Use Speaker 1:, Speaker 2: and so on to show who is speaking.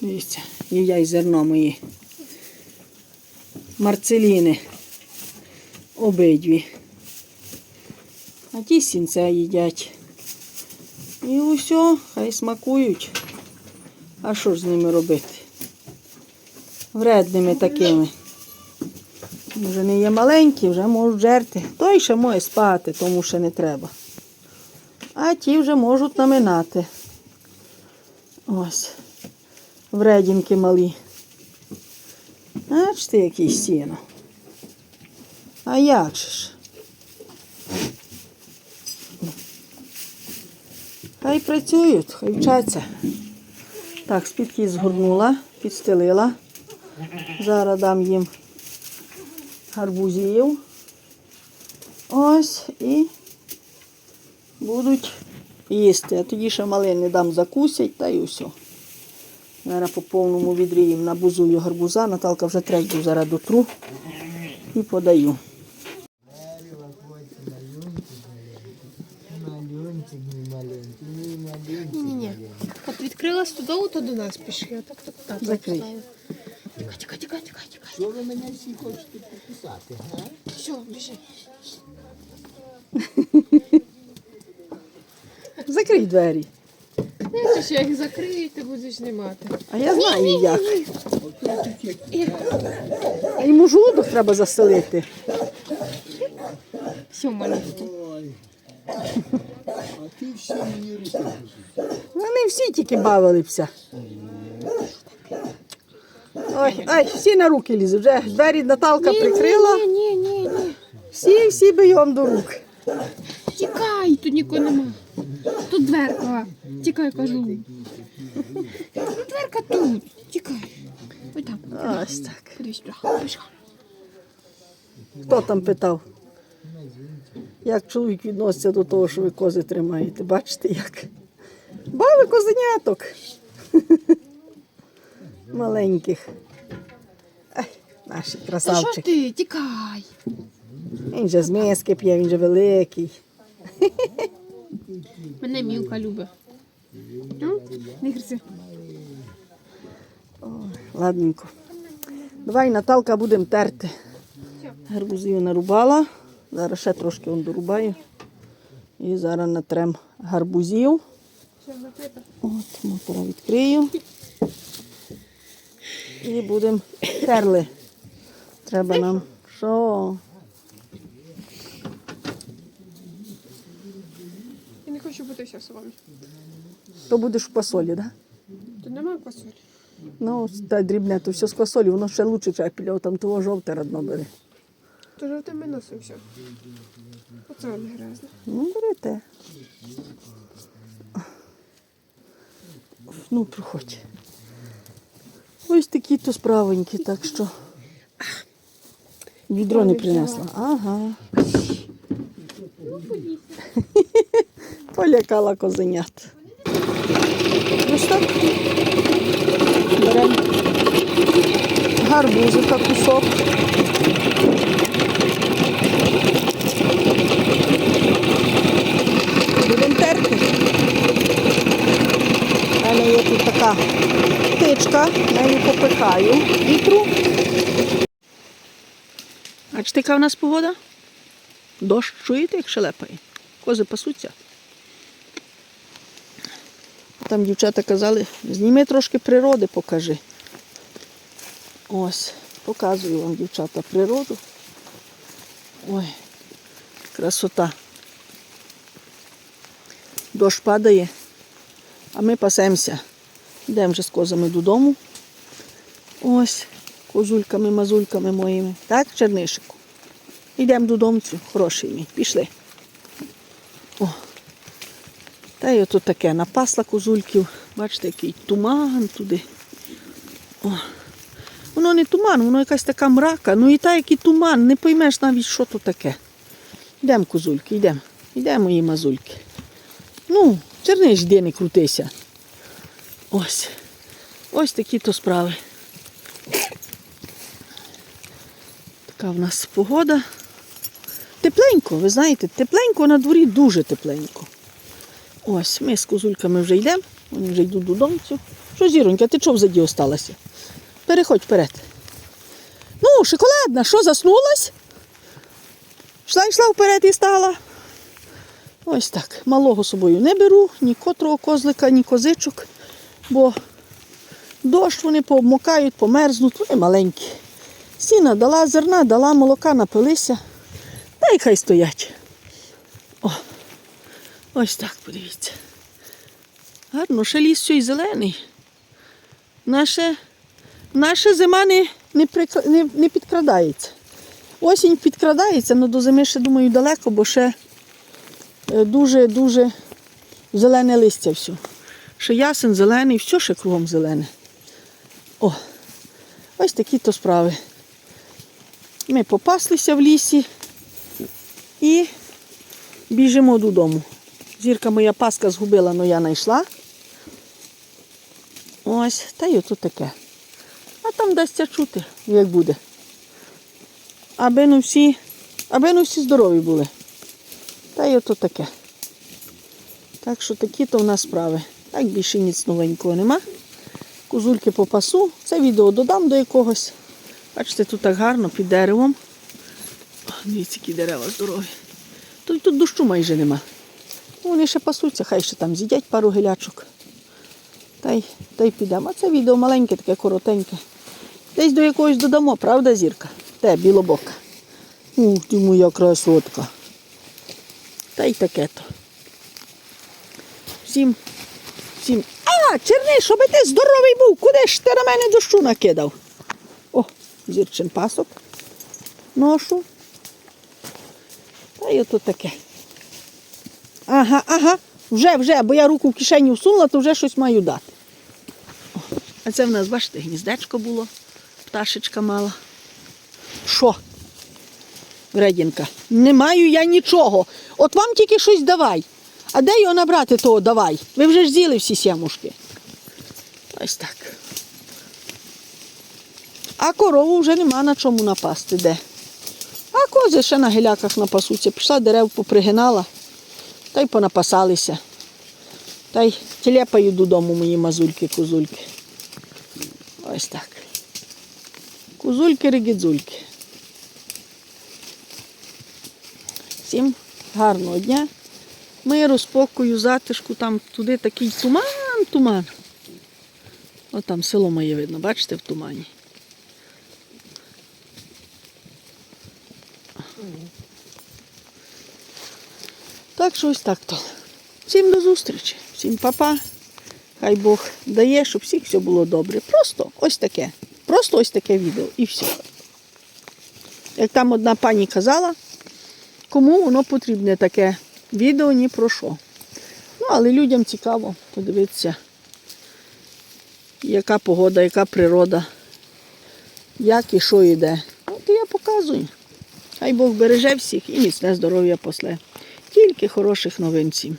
Speaker 1: Дивіться, їдять зерно мої. Марцеліни. Обидві. А ті сінця їдять. І усе, хай смакують. А що ж з ними робити? Вредними такими. Вже не є маленькі, вже можуть жерти. Той ще може спати, тому що не треба. А ті вже можуть наминати. Ось. Вредінки малі. Бачите, який сіно. А як же ж? Хай працюють, хай вчаться. Так, спідки згорнула, підстелила. Зараз дам їм гарбузів. Ось і будуть їсти. А тоді ще малини дам закусять та й усе. Зараз по повному відрі їм набузую гарбуза. Наталка вже третю зараз дотру і подаю.
Speaker 2: Ні-ні-ні. От відкрила стодову, то до нас пішли. А так, так, так.
Speaker 1: Закрий.
Speaker 2: Тікай, тікай, тікай, тікай, тікай.
Speaker 3: Що ви мене всі хочете покусати, га?
Speaker 2: Все, біжи.
Speaker 1: Закрий двері.
Speaker 2: Знаєте, що я їх закрию, ти будеш знімати.
Speaker 1: А я знаю як. А йому жолудок треба заселити.
Speaker 2: Все, маленько.
Speaker 3: А ти всі мені руки.
Speaker 1: Вони всі тільки бавилися. Ой, ой, всі на руки лізуть. Вже двері Наталка прикрила.
Speaker 2: Ні, ні, ні, ні.
Speaker 1: Всі, всі бийом до рук.
Speaker 2: Тікай, тут нікого нема. Тут дверка. Тікай, кажу. Ну, дверка тут. Тікай.
Speaker 1: Ось так.
Speaker 2: Сюди. Пішла.
Speaker 1: Хто там питав? Як чоловік відноситься до того, що ви кози тримаєте? Бачите як? Бави козеняток. Маленьких. Ай, наші
Speaker 2: Та що ти? Тікай.
Speaker 1: Він же з миски п'є, він же великий.
Speaker 2: Мене мілка любить. Ну, гризи.
Speaker 1: Ладненько. Давай, Наталка, будемо терти. Гарбузів нарубала. Зараз ще трошки он дорубаю. І зараз натрем гарбузів. От, мотора відкрию. І будемо терли. Треба нам. Що?
Speaker 2: Я не хочу бути все з вами.
Speaker 1: То будеш в посолі, так? Да?
Speaker 2: Тут немає квасолі.
Speaker 1: Ну, та дрібне, то все з квасолі, воно ще лучше чапіля, там того жовте родно бери.
Speaker 2: То жовтим носом все. Оце не грязно.
Speaker 1: Ну, берете. Ну, проходь. Ось такі то справенькі, так що. Відро не принесла. Ага. Полякала козенят. Ось так. Беремо гарбузика кусок. Будемо терти. У мене є тут така тичка, я її попихаю і тру. Бачите, яка в нас погода? Дощ чуєте, як шелепає? Кози пасуться. Там дівчата казали, зніми трошки природи, покажи. Ось, показую вам, дівчата, природу. Ой, красота. Дощ падає, а ми пасемося. Йдемо вже з козами додому. Ось, козульками, мазульками моїми. Так, чернишику. Йдемо додому, хороший мій. Пішли. О. Та й ото таке напасла козульків. Бачите, який туман туди. О. Воно не туман, воно якась така мрака. Ну і та, як і туман, не поймеш навіть, що то таке. Йдемо, козульки, йдемо. Йдемо, мої мазульки. Ну, черниш, де не крутися. Ось. Ось такі то справи. Така в нас погода. Тепленько, ви знаєте, тепленько на дворі дуже тепленько. Ось, ми з козульками вже йдемо, вони вже йдуть додому. Що, зіронька, ти чого взаді осталася? Переходь вперед. Ну, шоколадна, що заснулась? Йшла, йшла вперед і стала. Ось так. Малого собою не беру, ні котрого козлика, ні козичок, бо дощ вони пообмокають, померзнуть, вони маленькі. Сіна дала зерна, дала молока, напилися. Та й хай стоять. Ось так, подивіться. Гарно, ще ліс цей зелений. Наше, наша зима не, не, не, не підкрадається. Осінь підкрадається, але до зими ще, думаю, далеко, бо ще дуже-дуже зелене листя все. Ще ясен зелений, все ще кругом зелене. О, ось такі то справи. Ми попаслися в лісі і біжимо додому. Зірка моя паска згубила, але я знайшла. Ось, та й отут таке. А там дасться чути, як буде. Аби ну всі, аби ну всі здорові були. Та й ото таке. Так що такі то в нас справи. Так більше ніц новенького нема. Козульки по пасу. Це відео додам до якогось. Бачите, тут так гарно під деревом. О, Дивіться, які дерева здорові. Тут, тут дощу майже нема. Ну, Вони ще пасуться, хай ще там з'їдять пару гілячок. Та й, та й підемо. А це відео маленьке, таке коротеньке. Десь до якогось додамо, правда, зірка? Те, білобока. Ух ти моя красотка. Та й таке то. Всім, всім. А, черниш, щоб ти здоровий був, куди ж ти на мене дощу накидав? О, зірчин пасок. Ношу. Та й ото таке. Ага, ага. Вже, вже, бо я руку в кишеню всунула, то вже щось маю дати. А це в нас, бачите, гніздечко було. Пташечка мала. Що? Гредінка, не маю я нічого. От вам тільки щось давай. А де його набрати того давай? Ви вже ж з'їли всі сямушки. Ось так. А корову вже нема на чому напасти де. А кози ще на гіляках напасуться. Пішла дерев попригинала, та й понапасалися. Та й тілепаю додому мої мазульки-козульки. Ось так. Кузульки-ригідзульки. Всім гарного дня. Миру, спокою, затишку, там туди такий туман, туман. О, там село моє видно, бачите, в тумані. Так що ось так то. Всім до зустрічі, всім па-па. Хай Бог дає, щоб всіх все було добре. Просто ось таке. Просто ось таке відео і все. Як там одна пані казала, кому воно потрібне таке відео ні про що. Ну, але людям цікаво подивитися, яка погода, яка природа, як і що йде. От я показую. Хай Бог береже всіх і міцне здоров'я после. Тільки хороших новин всім.